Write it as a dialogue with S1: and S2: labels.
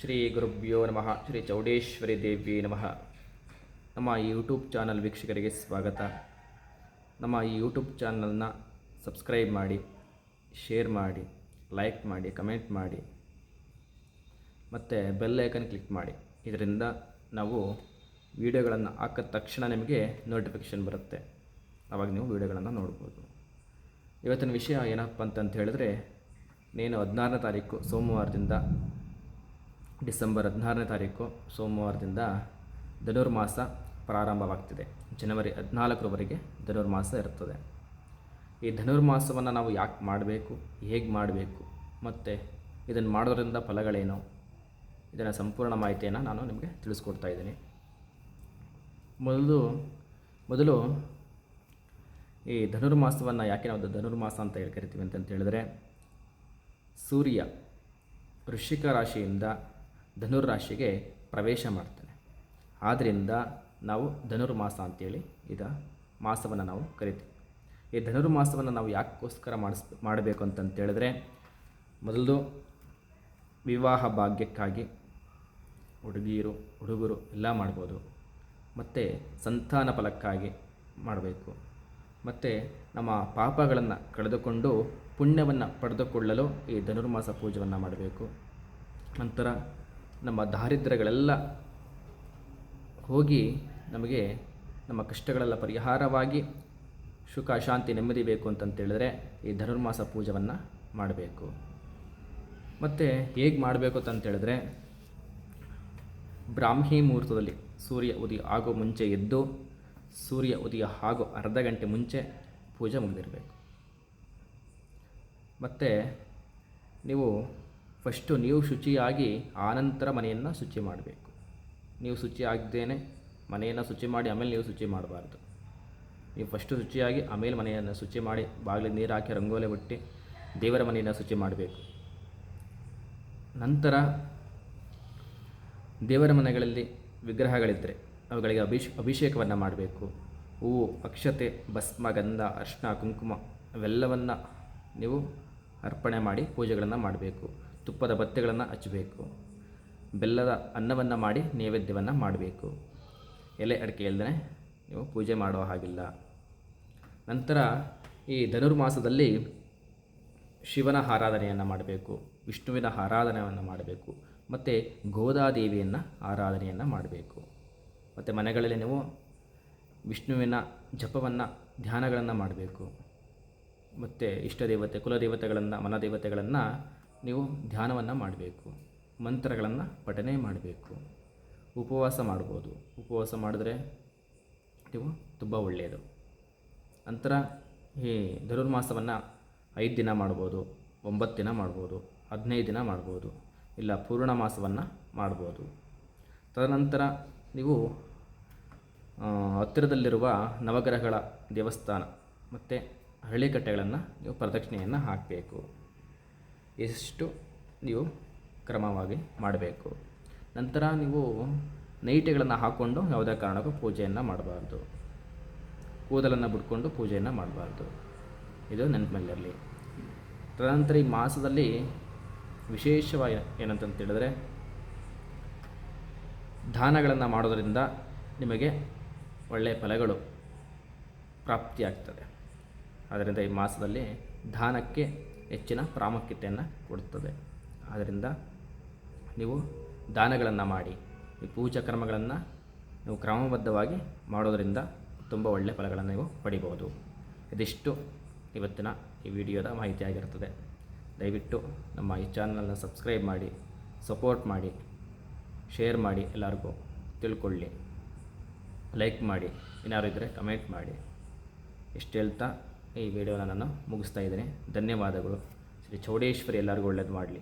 S1: ಶ್ರೀ ಗುರುಭ್ಯೋ ನಮಃ. ಶ್ರೀ ಚೌಡೇಶ್ವರಿ ದೇವಿ ನಮಃ. ನಮ್ಮ ಈ ಯೂಟ್ಯೂಬ್ ಚಾನಲ್ ವೀಕ್ಷಕರಿಗೆ ಸ್ವಾಗತ. ನಮ್ಮ ಈ ಯೂಟ್ಯೂಬ್ ಚಾನಲ್ನ ಸಬ್ಸ್ಕ್ರೈಬ್ ಮಾಡಿ, ಶೇರ್ ಮಾಡಿ, ಲೈಕ್ ಮಾಡಿ, ಕಮೆಂಟ್ ಮಾಡಿ, ಮತ್ತು ಬೆಲ್ ಐಕನ್ ಕ್ಲಿಕ್ ಮಾಡಿ. ಇದರಿಂದ ನಾವು ವಿಡಿಯೋಗಳನ್ನು ಹಾಕಿದ ತಕ್ಷಣ ನಿಮಗೆ ನೋಟಿಫಿಕೇಷನ್ ಬರುತ್ತೆ. ಆವಾಗ ನೀವು ವಿಡಿಯೋಗಳನ್ನು ನೋಡ್ಬೋದು. ಇವತ್ತಿನ ವಿಷಯ ಏನಪ್ಪ ಅಂತಂತ ಹೇಳಿದ್ರೆ, ನೀನು ಹದಿನಾರನೇ ತಾರೀಕು ಸೋಮವಾರದಿಂದ ಡಿಸೆಂಬರ್ ಹದಿನಾರನೇ ತಾರೀಕು ಸೋಮವಾರದಿಂದ ಧನುರ್ಮಾಸ ಪ್ರಾರಂಭವಾಗ್ತಿದೆ. ಜನವರಿ ಹದಿನಾಲ್ಕರವರೆಗೆ ಧನುರ್ಮಾಸ ಇರ್ತದೆ. ಈ ಧನುರ್ಮಾಸವನ್ನು ನಾವು ಯಾಕೆ ಮಾಡಬೇಕು, ಹೇಗೆ ಮಾಡಬೇಕು, ಮತ್ತು ಇದನ್ನು ಮಾಡೋದ್ರಿಂದ ಫಲಗಳೇನು, ಇದರ ಸಂಪೂರ್ಣ ಮಾಹಿತಿಯನ್ನು ನಾನು ನಿಮಗೆ ತಿಳಿಸ್ಕೊಡ್ತಾ ಇದ್ದೀನಿ. ಮೊದಲು ಮೊದಲು ಈ ಧನುರ್ಮಾಸವನ್ನು ಯಾಕೆ ನಾವು ಧನುರ್ಮಾಸ ಅಂತ ಹೇಳಿ, ಕರಿತೀವಿ ಅಂತಂತ ಹೇಳಿದ್ರೆ, ಸೂರ್ಯ ವೃಶ್ಚಿಕ ರಾಶಿಯಿಂದ ಧನುರ್ರಾಶಿಗೆ ಪ್ರವೇಶ ಮಾಡ್ತಾನೆ. ಆದ್ದರಿಂದ ನಾವು ಧನುರ್ಮಾಸ ಅಂತೇಳಿ ಇದ ಮಾಸವನ್ನು ನಾವು ಕರಿತೀವಿ. ಈ ಧನುರ್ಮಾಸವನ್ನು ನಾವು ಯಾಕೋಸ್ಕರ ಮಾಡಿಸ್, ಮಾಡಬೇಕು ಅಂತಂತೇಳಿದ್ರೆ ಮೊದಲು ವಿವಾಹ ಭಾಗ್ಯಕ್ಕಾಗಿ ಹುಡುಗಿಯರು ಹುಡುಗರು ಎಲ್ಲ ಮಾಡ್ಬೋದು. ಮತ್ತು ಸಂತಾನ ಫಲಕ್ಕಾಗಿ ಮಾಡಬೇಕು. ಮತ್ತು ನಮ್ಮ ಪಾಪಗಳನ್ನು ಕಳೆದುಕೊಂಡು ಪುಣ್ಯವನ್ನು ಪಡೆದುಕೊಳ್ಳಲು ಈ ಧನುರ್ಮಾಸ ಪೂಜೆಯನ್ನು ಮಾಡಬೇಕು. ನಂತರ ನಮ್ಮ ದಾರಿದ್ರ್ಯಗಳೆಲ್ಲ ಹೋಗಿ ನಮಗೆ ನಮ್ಮ ಕಷ್ಟಗಳೆಲ್ಲ ಪರಿಹಾರವಾಗಿ ಸುಖ, ಶಾಂತಿ, ನೆಮ್ಮದಿ ಬೇಕು ಅಂತಂತೇಳಿದ್ರೆ ಈ ಧನುರ್ಮಾಸ ಪೂಜೆಯನ್ನು ಮಾಡಬೇಕು. ಮತ್ತು ಹೇಗೆ ಮಾಡಬೇಕು ಅಂತಂತೇಳಿದ್ರೆ ಬ್ರಾಹ್ಮಿ ಮುಹೂರ್ತದಲ್ಲಿ ಸೂರ್ಯ ಉದಯ ಆಗೋ ಮುಂಚೆ ಎದ್ದು ಸೂರ್ಯ ಉದಯ ಆಗೋ ಅರ್ಧ ಗಂಟೆ ಮುಂಚೆ ಪೂಜೆ ಮುಗಿದಿರಬೇಕು. ಮತ್ತು ನೀವು ಫಸ್ಟು ನೀವು ಶುಚಿಯಾಗಿ ಆನಂತರ ಮನೆಯನ್ನು ಶುಚಿ ಮಾಡಬೇಕು. ನೀವು ಶುಚಿ ಆಗದೇನೆ ಮನೆಯನ್ನು ಶುಚಿ ಮಾಡಿ ಆಮೇಲೆ ನೀವು ಶುಚಿ ಮಾಡಬಾರ್ದು. ನೀವು ಫಸ್ಟು ಶುಚಿಯಾಗಿ ಆಮೇಲೆ ಮನೆಯನ್ನು ಶುಚಿ ಮಾಡಿ, ಬಾಗಿಲಿಗೆ ನೀರು ಹಾಕಿ ರಂಗೋಲೆ ಬಿಟ್ಟು ದೇವರ ಮನೆಯನ್ನು ಶುಚಿ ಮಾಡಬೇಕು. ನಂತರ ದೇವರ ಮನೆಗಳಲ್ಲಿ ವಿಗ್ರಹಗಳಿದ್ದರೆ ಅವುಗಳಿಗೆ ಅಭಿಷ್, ಅಭಿಷೇಕವನ್ನು ಮಾಡಬೇಕು. ಹೂವು, ಅಕ್ಷತೆ, ಭಸ್ಮ, ಗಂಧ ಅರ್ಶಿನ ಕುಂಕುಮ ಅವೆಲ್ಲವನ್ನು ನೀವು ಅರ್ಪಣೆ ಮಾಡಿ ಪೂಜೆಗಳನ್ನು ಮಾಡಬೇಕು. ತುಪ್ಪದ ಬತ್ತೆಗಳನ್ನು ಹಚ್ಚಬೇಕು. ಬೆಲ್ಲದ ಅನ್ನವನ್ನು ಮಾಡಿ ನೈವೇದ್ಯವನ್ನು ಮಾಡಬೇಕು. ಎಲೆ ಅಡಿಕೆ ಇಲ್ಲದೇ ನೀವು ಪೂಜೆ ಮಾಡೋ ಹಾಗಿಲ್ಲ. ನಂತರ ಈ ಧನುರ್ಮಾಸದಲ್ಲಿ ಶಿವನ ಆರಾಧನೆಯನ್ನು ಮಾಡಬೇಕು. ವಿಷ್ಣುವಿನ ಆರಾಧನೆಯನ್ನು ಮಾಡಬೇಕು. ಮತ್ತು ಗೋದಾದೇವಿಯನ್ನು ಆರಾಧನೆಯನ್ನು ಮಾಡಬೇಕು. ಮತ್ತು ಮನೆಗಳಲ್ಲಿ ನೀವು ವಿಷ್ಣುವಿನ ಜಪವನ್ನು ಧ್ಯಾನಗಳನ್ನು ಮಾಡಬೇಕು. ಮತ್ತು ಇಷ್ಟ ದೇವತೆ ಕುಲದೇವತೆಗಳನ್ನು ಮನದೇವತೆಗಳನ್ನು ನೀವು ಧ್ಯಾನವನ್ನು ಮಾಡಬೇಕು. ಮಂತ್ರಗಳನ್ನು ಪಠನೆ ಮಾಡಬೇಕು. ಉಪವಾಸ ಮಾಡ್ಬೋದು. ಉಪವಾಸ ಮಾಡಿದ್ರೆ ನೀವು ತುಂಬ ಒಳ್ಳೆಯದು. ನಂತರ ಈ ಧನುರ್ಮಾಸವನ್ನು ಐದು ದಿನ ಮಾಡ್ಬೋದು, ಒಂಬತ್ತು ದಿನ ಮಾಡ್ಬೋದು, ಹದಿನೈದು ದಿನ ಮಾಡ್ಬೋದು, ಇಲ್ಲ ಪೂರ್ಣ ಮಾಸವನ್ನು ಮಾಡ್ಬೋದು. ತದನಂತರ ನೀವು ಹತ್ತಿರದಲ್ಲಿರುವ ನವಗ್ರಹಗಳ ದೇವಸ್ಥಾನ ಮತ್ತು ಹಳ್ಳಿಕಟ್ಟೆಗಳನ್ನು ನೀವು ಪ್ರದಕ್ಷಿಣೆಯನ್ನು ಹಾಕಬೇಕು. ಇಷ್ಟು ನೀವು ಕ್ರಮವಾಗಿ ಮಾಡಬೇಕು. ನಂತರ ನೀವು ನೈಟಿಗಳನ್ನು ಹಾಕ್ಕೊಂಡು ಯಾವುದೇ ಕಾರಣಕ್ಕೂ ಪೂಜೆಯನ್ನು ಮಾಡಬಾರ್ದು. ಕೂದಲನ್ನು ಬಿಟ್ಕೊಂಡು ಪೂಜೆಯನ್ನು ಮಾಡಬಾರ್ದು. ಇದು ನೆನಪಿನಲ್ಲಿರಲಿ. ತದನಂತರ ಈ ಮಾಸದಲ್ಲಿ ವಿಶೇಷವಾಗಿ ಏನಂತಂತ ಹೇಳಿದ್ರೆ ದಾನಗಳನ್ನು ಮಾಡೋದರಿಂದ ನಿಮಗೆ ಒಳ್ಳೆಯ ಫಲಗಳು ಪ್ರಾಪ್ತಿಯಾಗ್ತದೆ. ಆದ್ದರಿಂದ ಈ ಮಾಸದಲ್ಲಿ ದಾನಕ್ಕೆ ಹೆಚ್ಚಿನ ಪ್ರಾಮುಖ್ಯತೆಯನ್ನು ಕೊಡುತ್ತದೆ. ಆದ್ದರಿಂದ ನೀವು ದಾನಗಳನ್ನು ಮಾಡಿ, ಈ ಪೂಜಾ ಕರ್ಮಗಳನ್ನು ನೀವು ಕ್ರಮಬದ್ಧವಾಗಿ ಮಾಡೋದರಿಂದ ತುಂಬ ಒಳ್ಳೆಯ ಫಲಗಳನ್ನು ನೀವು ಪಡಿಬೋದು ಇದಿಷ್ಟು ಇವತ್ತಿನ ಈ ವಿಡಿಯೋದ ಮಾಹಿತಿಯಾಗಿರ್ತದೆ ದಯವಿಟ್ಟು ನಮ್ಮ ಈ ಚಾನಲನ್ನು ಸಬ್ಸ್ಕ್ರೈಬ್ ಮಾಡಿ, ಸಪೋರ್ಟ್ ಮಾಡಿ, ಶೇರ್ ಮಾಡಿ ಎಲ್ಲರಿಗೂ ತಿಳ್ಕೊಳ್ಳಿ. ಲೈಕ್ ಮಾಡಿ ಏನಾದ್ರು ಇದ್ದರೆ ಕಮೆಂಟ್ ಮಾಡಿ. ಇಷ್ಟು ಹೇಳ್ತಾ ಈ ವಿಡಿಯೋನ ನಾನು ಮುಗಿಸ್ತಾ ಇದ್ದೇನೆ. ಧನ್ಯವಾದಗಳು. ಶ್ರೀ ಚೌಡೇಶ್ವರಿ ಎಲ್ಲರಿಗೂ ಒಳ್ಳೇದು ಮಾಡಲಿ.